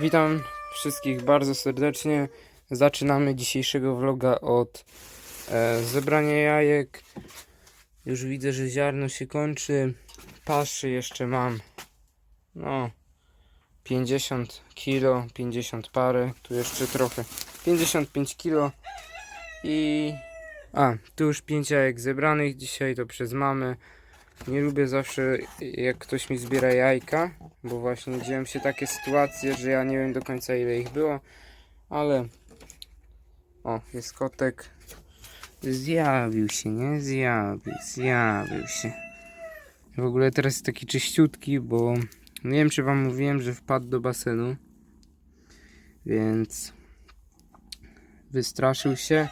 Witam wszystkich bardzo serdecznie. Zaczynamy dzisiejszego vloga od e, zebrania jajek. Już widzę, że ziarno się kończy. Paszy jeszcze mam. No, 50 kilo, 50 parę. Tu jeszcze trochę. 55 kilo. I. A, tu już 5 jajek zebranych. Dzisiaj to przez mamę. Nie lubię zawsze, jak ktoś mi zbiera jajka, bo właśnie dzieją się takie sytuacje, że ja nie wiem do końca ile ich było, ale o, jest kotek. Zjawił się, nie? Zjawił, zjawił się. W ogóle teraz jest taki czyściutki, bo nie wiem czy wam mówiłem, że wpadł do basenu, więc wystraszył się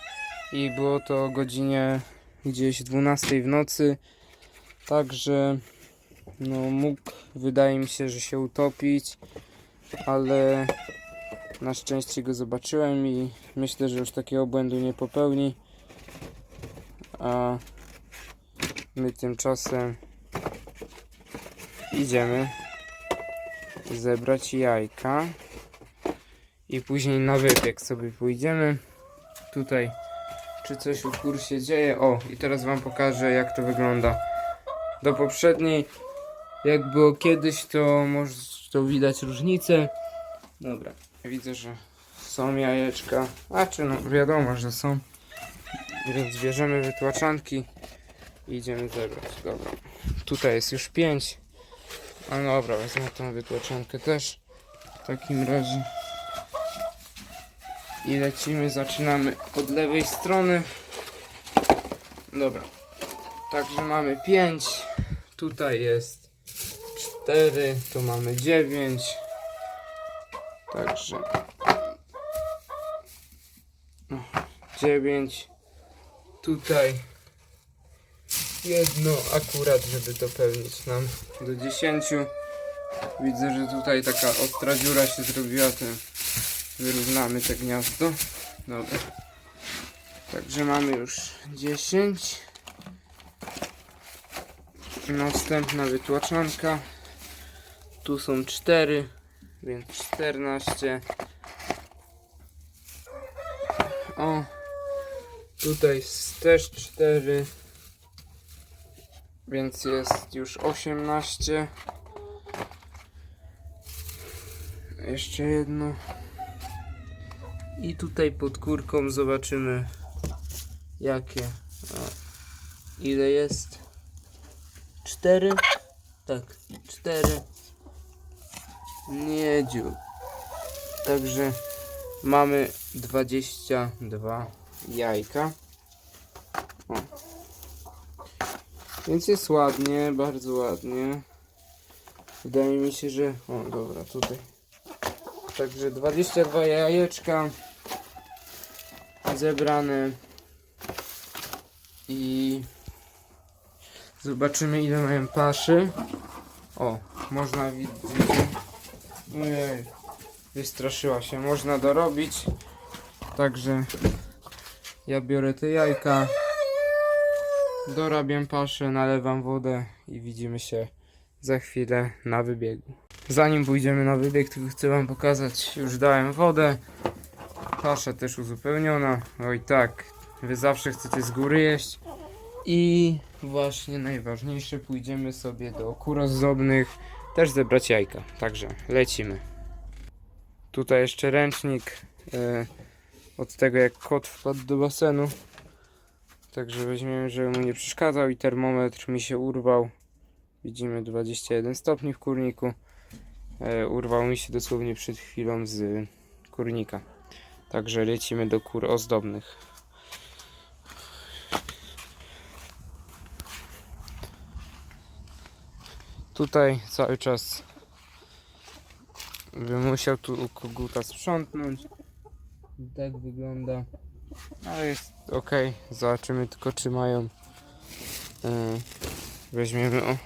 i było to o godzinie gdzieś 12 w nocy. Także no mógł, wydaje mi się, że się utopić, ale na szczęście go zobaczyłem i myślę, że już takiego błędu nie popełni. A my tymczasem idziemy zebrać jajka i później na wypiek sobie pójdziemy. Tutaj czy coś u kur się dzieje. O, i teraz wam pokażę jak to wygląda do poprzedniej. Jak było kiedyś, to może to widać różnicę. Dobra, widzę, że są jajeczka. A czy no wiadomo, że są. Więc bierzemy wytłaczanki i idziemy zebrać. Dobra. Tutaj jest już 5. A no dobra, wezmę tą wytłaczankę też. W takim razie. I lecimy, zaczynamy od lewej strony. Dobra. Także mamy 5. Tutaj jest 4. Tu mamy 9. Także 9. Tutaj jedno akurat, żeby dopełnić nam do 10. Widzę, że tutaj taka ostra dziura się zrobiła, to wyrównamy te gniazdo. Dobra. Także mamy już 10. Następna wytłaczanka. Tu są 4, więc 14. O, tutaj też 4, więc jest już 18. Jeszcze jedno. I tutaj pod kurką zobaczymy jakie. O, ile jest? Cztery? Tak, cztery. Nie dziur. Także mamy 22 jajka. O. Więc jest ładnie, bardzo ładnie. Wydaje mi się, że... O, dobra, tutaj. Także 22 jajeczka zebrane i Zobaczymy ile mają paszy. O, można widzieć. Ojej, wystraszyła się. Można dorobić. Także ja biorę te jajka. Dorabiam paszę, nalewam wodę i widzimy się za chwilę na wybiegu. Zanim pójdziemy na wybieg, tylko chcę wam pokazać, już dałem wodę. Pasza też uzupełniona. Oj tak, wy zawsze chcecie z góry jeść. I właśnie najważniejsze, pójdziemy sobie do kur ozdobnych, też zebrać jajka. Także lecimy. Tutaj jeszcze ręcznik e, od tego jak kot wpadł do basenu. Także weźmiemy, żeby mu nie przeszkadzał i termometr mi się urwał. Widzimy 21 stopni w kurniku. E, urwał mi się dosłownie przed chwilą z kurnika. Także lecimy do kur ozdobnych. Tutaj cały czas bym musiał tu koguta sprzątnąć. Tak wygląda. Ale jest ok. Zobaczymy tylko czy mają. Yy, weźmiemy o.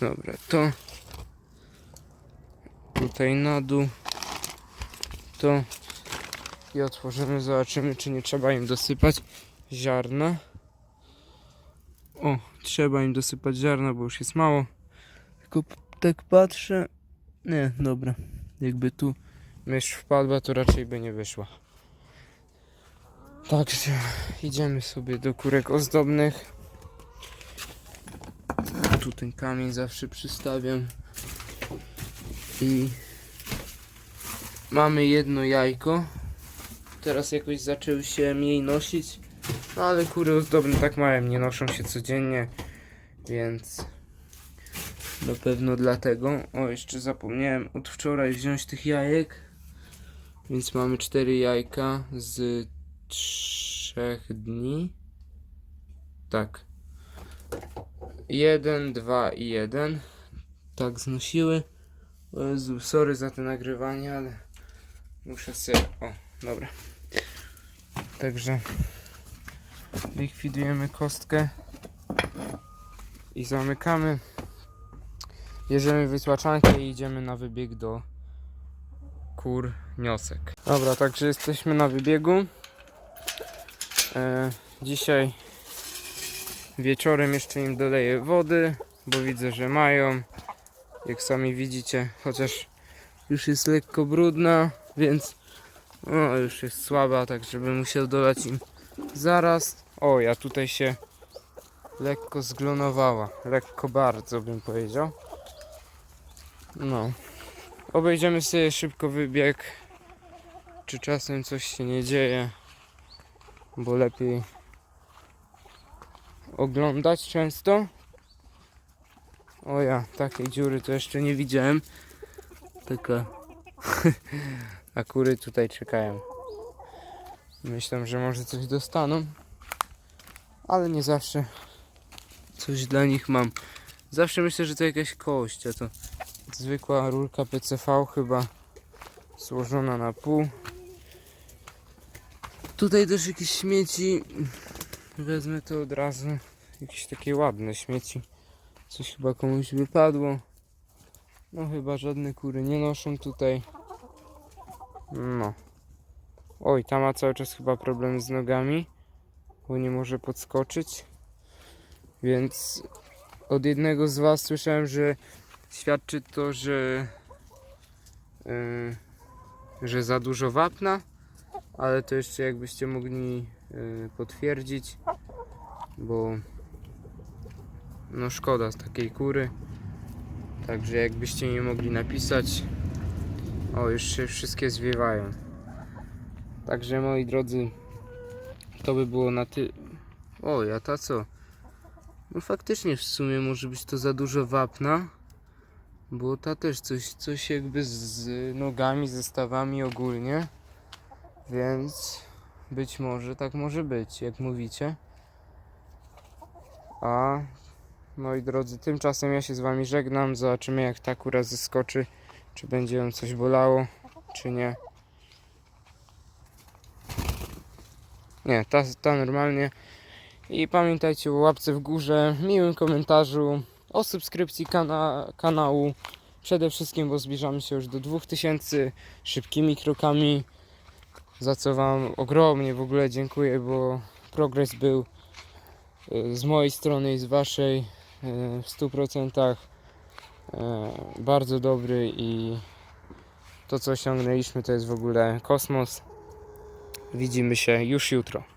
Dobra, to. Tutaj na dół. To. I otworzymy, zobaczymy czy nie trzeba im dosypać ziarna. O, trzeba im dosypać ziarna, bo już jest mało. Tylko tak patrzę. Nie, dobra. Jakby tu mysz wpadła, to raczej by nie wyszła. Także idziemy sobie do kurek ozdobnych. Tu ten kamień zawsze przystawiam. I mamy jedno jajko. Teraz jakoś zaczęły się mniej nosić. No ale kury ozdobne tak małe nie noszą się codziennie, więc na pewno dlatego. O, jeszcze zapomniałem od wczoraj wziąć tych jajek. Więc mamy cztery jajka z trzech dni. Tak. Jeden, dwa i jeden. Tak znosiły. O Jezu, sorry za to nagrywanie, ale muszę sobie... O, dobra. Także likwidujemy kostkę i zamykamy. Bierzemy wytłaczankę i idziemy na wybieg do kur niosek. Dobra, także jesteśmy na wybiegu. E, dzisiaj wieczorem jeszcze im doleję wody, bo widzę, że mają. Jak sami widzicie, chociaż już jest lekko brudna, więc no, już jest słaba, tak żeby musiał dolać im zaraz. O, ja tutaj się lekko zglonowała. Lekko bardzo bym powiedział. No. Obejdziemy sobie szybko wybieg. Czy czasem coś się nie dzieje. Bo lepiej oglądać często. O ja, takiej dziury to jeszcze nie widziałem. Taka. A kury tutaj czekają. Myślę, że może coś dostaną. Ale nie zawsze coś dla nich mam. Zawsze myślę, że to jakaś kość, a to zwykła rurka PCV chyba złożona na pół. Tutaj też jakieś śmieci. Wezmę to od razu. Jakieś takie ładne śmieci. Coś chyba komuś wypadło. No chyba żadne kury nie noszą tutaj. No. Oj, ta ma cały czas chyba problem z nogami, bo nie może podskoczyć. Więc od jednego z Was słyszałem, że świadczy to, że, yy, że za dużo wapna, ale to jeszcze jakbyście mogli yy, potwierdzić, bo no szkoda takiej kury. Także jakbyście mi mogli napisać. O, już się wszystkie zwiewają. Także moi drodzy, to by było na ty. O, ja ta co? No faktycznie w sumie może być to za dużo wapna. Bo ta też coś, coś jakby z nogami, zestawami ogólnie. Więc być może tak może być, jak mówicie. A moi drodzy, tymczasem ja się z wami żegnam. Zobaczymy jak ta kura zeskoczy. Czy będzie ją coś bolało, czy nie. Nie, ta, ta normalnie. I pamiętajcie o łapce w górze, miłym komentarzu, o subskrypcji kana kanału. Przede wszystkim, bo zbliżamy się już do 2000 szybkimi krokami. Za co Wam ogromnie w ogóle dziękuję, bo progres był y, z mojej strony i z Waszej y, w 100% y, bardzo dobry i to co osiągnęliśmy to jest w ogóle kosmos. Widzimy się już jutro.